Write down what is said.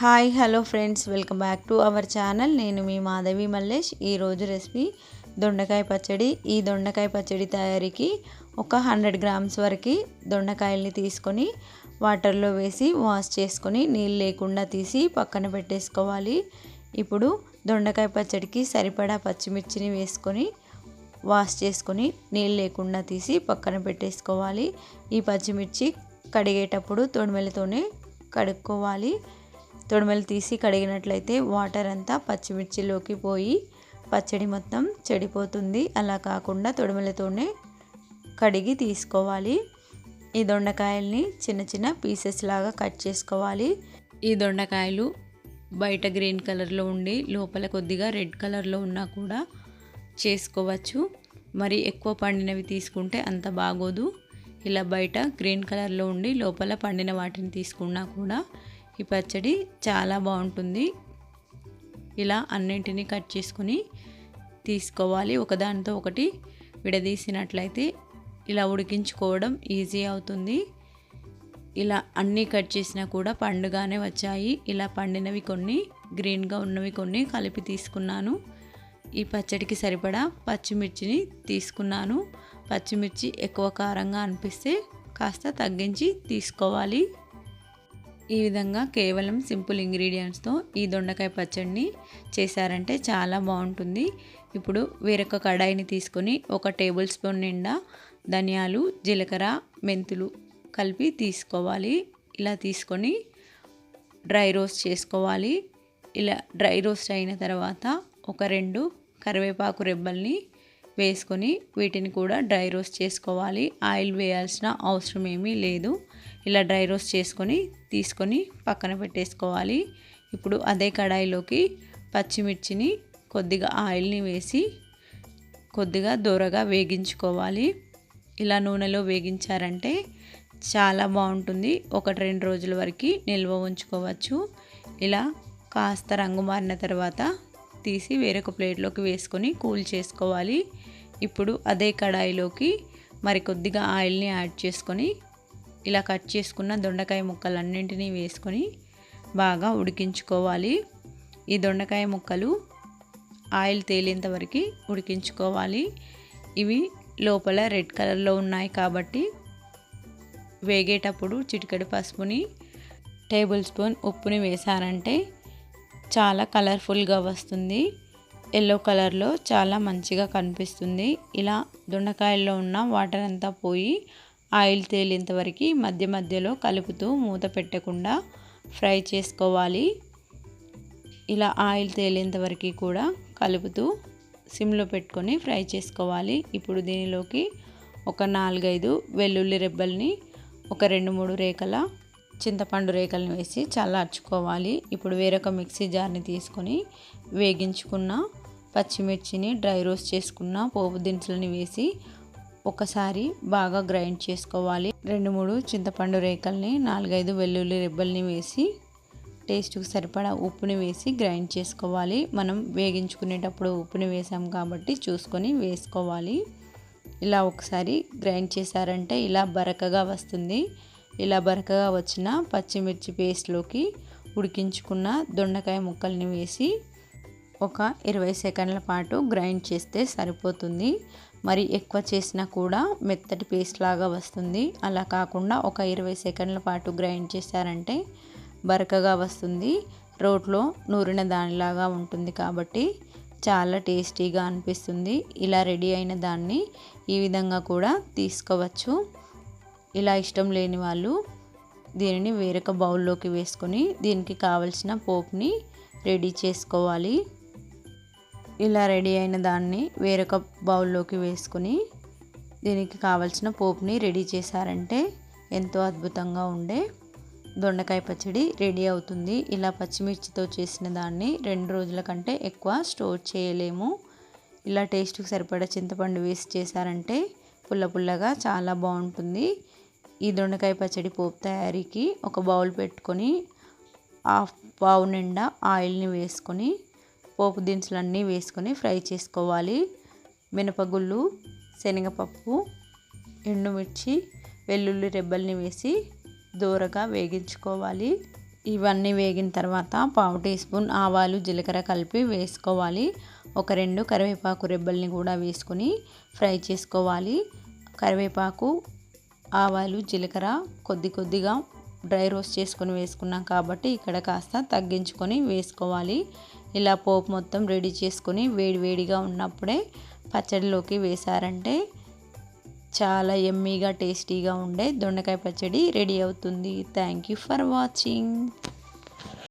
Hi hello friends. Welcome back to our channel. నేను మీ మాధవి మల్లేష్. ఈరోజు రెసిపీ దొండకాయ పచ్చడి. ఈ దొండకాయ పచ్చడి తయారీకి ఒక హండ్రెడ్ గ్రామ్స్ వరకు దొండకాయల్ని తీసుకొని వాటర్లో వేసి వాష్ చేసుకొని నీళ్ళు లేకుండా తీసి పక్కన పెట్టేసుకోవాలి. ఇప్పుడు దొండకాయ పచ్చడికి సరిపడా పచ్చిమిర్చిని వేసుకొని వాష్ చేసుకొని నీళ్ళు లేకుండా తీసి పక్కన పెట్టేసుకోవాలి. ఈ పచ్చిమిర్చి కడిగేటప్పుడు తొడిమెలతోనే కడుక్కోవాలి. తొడమలు తీసి కడిగినట్లయితే వాటర్ అంతా పచ్చిమిర్చిలోకి పోయి పచ్చడి మొత్తం చెడిపోతుంది. అలా కాకుండా తొడమలతోనే కడిగి తీసుకోవాలి. ఈ దొండకాయల్ని చిన్న చిన్న పీసెస్ లాగా కట్ చేసుకోవాలి. ఈ దొండకాయలు బయట గ్రీన్ కలర్లో ఉండి లోపల కొద్దిగా రెడ్ కలర్లో ఉన్నా కూడా చేసుకోవచ్చు. మరి ఎక్కువ పండినవి తీసుకుంటే అంత బాగోదు. ఇలా బయట గ్రీన్ కలర్లో ఉండి లోపల పండిన వాటిని తీసుకున్నా కూడా ఈ పచ్చడి చాలా బాగుంటుంది. ఇలా అన్నింటినీ కట్ చేసుకుని తీసుకోవాలి. ఒకదానితో ఒకటి విడదీసినట్లయితే ఇలా ఉడికించుకోవడం ఈజీ అవుతుంది. ఇలా అన్నీ కట్ చేసినా కూడా పండుగానే వచ్చాయి. ఇలా పండినవి కొన్ని గ్రీన్గా ఉన్నవి కొన్ని కలిపి తీసుకున్నాను. ఈ పచ్చడికి సరిపడా పచ్చిమిర్చిని తీసుకున్నాను. పచ్చిమిర్చి ఎక్కువ కారంగా అనిపిస్తే కాస్త తగ్గించి తీసుకోవాలి. ఈ విధంగా కేవలం సింపుల్ ఇంగ్రీడియంట్స్తో ఈ దొండకాయ పచ్చడిని చేశారంటే చాలా బాగుంటుంది. ఇప్పుడు వేరొక కడాయిని తీసుకొని ఒక టేబుల్ స్పూన్ నిండా ధనియాలు జీలకర్ర మెంతులు కలిపి తీసుకోవాలి. ఇలా తీసుకొని డ్రై రోస్ట్ చేసుకోవాలి. ఇలా డ్రై రోస్ట్ అయిన తర్వాత ఒక రెండు కరివేపాకు రెబ్బల్ని వేసుకొని వీటిని కూడా డ్రై రోస్ట్ చేసుకోవాలి. ఆయిల్ వేయాల్సిన అవసరం ఏమీ లేదు. ఇలా డ్రై రోస్ట్ చేసుకొని తీసుకొని పక్కన పెట్టేసుకోవాలి. ఇప్పుడు అదే కడాయిలోకి పచ్చిమిర్చిని కొద్దిగా ఆయిల్ని వేసి కొద్దిగా దూరగా వేగించుకోవాలి. ఇలా నూనెలో వేగించారంటే చాలా బాగుంటుంది. ఒకటి రెండు రోజుల వరకు నిల్వ ఉంచుకోవచ్చు. ఇలా కాస్త రంగు మారిన తర్వాత తీసి వేరొక ప్లేట్లోకి వేసుకొని కూల్ చేసుకోవాలి. ఇప్పుడు అదే కడాయిలోకి మరి కొద్దిగా ఆయిల్ని యాడ్ చేసుకొని ఇలా కట్ చేసుకున్న దొండకాయ ముక్కలన్నింటినీ వేసుకొని బాగా ఉడికించుకోవాలి. ఈ దొండకాయ ముక్కలు ఆయిల్ తేలేంత వరకు ఉడికించుకోవాలి. ఇవి లోపల రెడ్ కలర్లో ఉన్నాయి కాబట్టి వేగేటప్పుడు చిటికెడు పసుపుని టేబుల్ స్పూన్ ఉప్పుని వేసారంటే చాలా కలర్ఫుల్గా వస్తుంది. ఎల్లో కలర్లో చాలా మంచిగా కనిపిస్తుంది. ఇలా దొండకాయల్లో ఉన్న వాటర్ అంతా పోయి ఆయిల్ తేలేంతవరకు మధ్య మధ్యలో కలుపుతూ మూత పెట్టకుండా ఫ్రై చేసుకోవాలి. ఇలా ఆయిల్ తేలేంతవరకు కూడా కలుపుతూ సిమ్లో పెట్టుకొని ఫ్రై చేసుకోవాలి. ఇప్పుడు దీనిలోకి ఒక నాలుగైదు వెల్లుల్లి రెబ్బల్ని ఒక రెండు మూడు రేఖల చింతపండు రేఖలను వేసి చల్లార్చుకోవాలి ఇప్పుడు వేరొక మిక్సీ జార్ని తీసుకొని వేగించుకున్న పచ్చిమిర్చిని డ్రై రోస్ట్ చేసుకున్న పోపు దినుసులని వేసి ఒకసారి బాగా గ్రైండ్ చేసుకోవాలి. రెండు మూడు చింతపండు రేఖల్ని నాలుగైదు వెల్లుల్లి రెబ్బల్ని వేసి టేస్ట్కి సరిపడా ఉప్పుని వేసి గ్రైండ్ చేసుకోవాలి. మనం వేగించుకునేటప్పుడు ఉప్పుని వేసాం కాబట్టి చూసుకొని వేసుకోవాలి. ఇలా ఒకసారి గ్రైండ్ చేశారంటే ఇలా బరకగా వస్తుంది. ఇలా బరకగా వచ్చిన పచ్చిమిర్చి పేస్ట్లోకి ఉడికించుకున్న దొండకాయ ముక్కల్ని వేసి ఒక ఇరవై సెకండ్ల పాటు గ్రైండ్ చేస్తే సరిపోతుంది. మరి ఎక్కువ చేసినా కూడా మెత్తటి పేస్ట్ లాగా వస్తుంది. అలా కాకుండా ఒక ఇరవై సెకండ్ల పాటు గ్రైండ్ చేశారంటే బరకగా వస్తుంది. రోట్లో నూరిన దానిలాగా ఉంటుంది కాబట్టి చాలా టేస్టీగా అనిపిస్తుంది. ఇలా రెడీ అయిన దాన్ని ఈ విధంగా కూడా తీసుకోవచ్చు. ఇలా ఇష్టం లేని వాళ్ళు దీనిని వేరొక బౌల్లోకి వేసుకొని దీనికి కావలసిన పోపుని రెడీ చేసుకోవాలి. ఇలా రెడీ అయిన దాన్ని వేరొక బౌల్లోకి వేసుకొని దీనికి కావలసిన పోపుని రెడీ చేశారంటే ఎంతో అద్భుతంగా ఉండే దొండకాయ పచ్చడి రెడీ అవుతుంది. ఇలా పచ్చిమిర్చితో చేసిన దాన్ని రెండు రోజుల కంటే ఎక్కువ స్టోర్ చేయలేము. ఇలా టేస్ట్కి సరిపడా చింతపండు వేసి చేశారంటే పుల్ల పుల్లగా చాలా బాగుంటుంది. ఈ దొండకాయ పచ్చడి పోపు తయారీకి ఒక బౌల్ పెట్టుకొని హాఫ్ పావు నిండా ఆయిల్ని వేసుకొని పోపు దినుసులన్నీ వేసుకొని ఫ్రై చేసుకోవాలి. మినపగుళ్ళు శనగపప్పు ఎండుమిర్చి వెల్లుల్లి రెబ్బల్ని వేసి దూరగా వేగించుకోవాలి. ఇవన్నీ వేగిన తర్వాత పావు టీ స్పూన్ ఆవాలు జీలకర్ర కలిపి వేసుకోవాలి. ఒక రెండు కరివేపాకు రెబ్బల్ని కూడా వేసుకొని ఫ్రై చేసుకోవాలి. కరివేపాకు ఆవాలు జీలకర్ర కొద్ది కొద్దిగా డ్రై రోస్ట్ చేసుకొని వేసుకున్నాం కాబట్టి ఇక్కడ కాస్త తగ్గించుకొని వేసుకోవాలి. ఇలా పోపు మొత్తం రెడీ చేసుకొని వేడి వేడిగా ఉన్నప్పుడే పచ్చడిలోకి వేశారంటే చాలా ఎమ్మీగా టేస్టీగా ఉండే దొండకాయ పచ్చడి రెడీ అవుతుంది. Thank you for watching